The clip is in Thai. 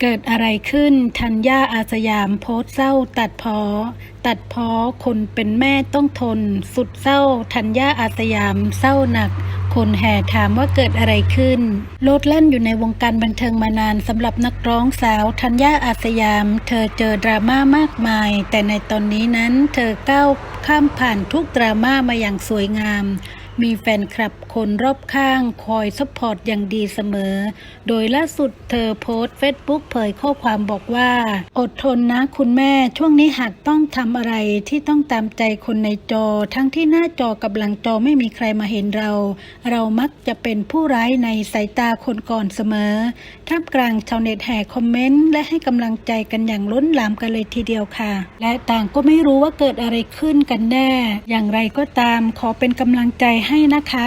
เกิดอะไรขึ้นธัญญาอาสยามโพสเศร้า ตัดพอ ตัดพอคนเป็นแม่ต้องทน สุดเศร้าธัญญาอาสยามเศร้าหนัก คนแห่ถามว่าเกิดอะไรขึ้น โลดแล่นอยู่ในวงการบันเทิงมานานสำหรับนักร้องสาวธัญญาอาสยาม เธอเจอดราม่ามากมาย แต่ในตอนนี้นั้นเธอก้าวข้ามผ่านทุกดราม่ามาอย่างสวยงาม มีแฟนคลับคนรอบข้างคอยซัพพอร์ตอย่างดีเสมอ โดยล่าสุดเธอโพสต์เฟซบุ๊กเผยข้อความบอกว่า อดทนนะคุณแม่ช่วงนี้หากต้องทำอะไรที่ต้องตามใจคนในจอ ทั้งที่หน้าจอกับหลังจอไม่มีใครมาเห็นเรา เรามักจะเป็นผู้ร้ายในสายตาคนก่อนเสมอท่ามกลางชาวเน็ตแห่คอมเมนต์และให้กำลังใจกันอย่างล้นหลามกันเลยทีเดียวค่ะ และต่างก็ไม่รู้ว่าเกิดอะไรขึ้นกันแน่ อย่างไรก็ตามขอเป็นกำลังใจให้นะคะ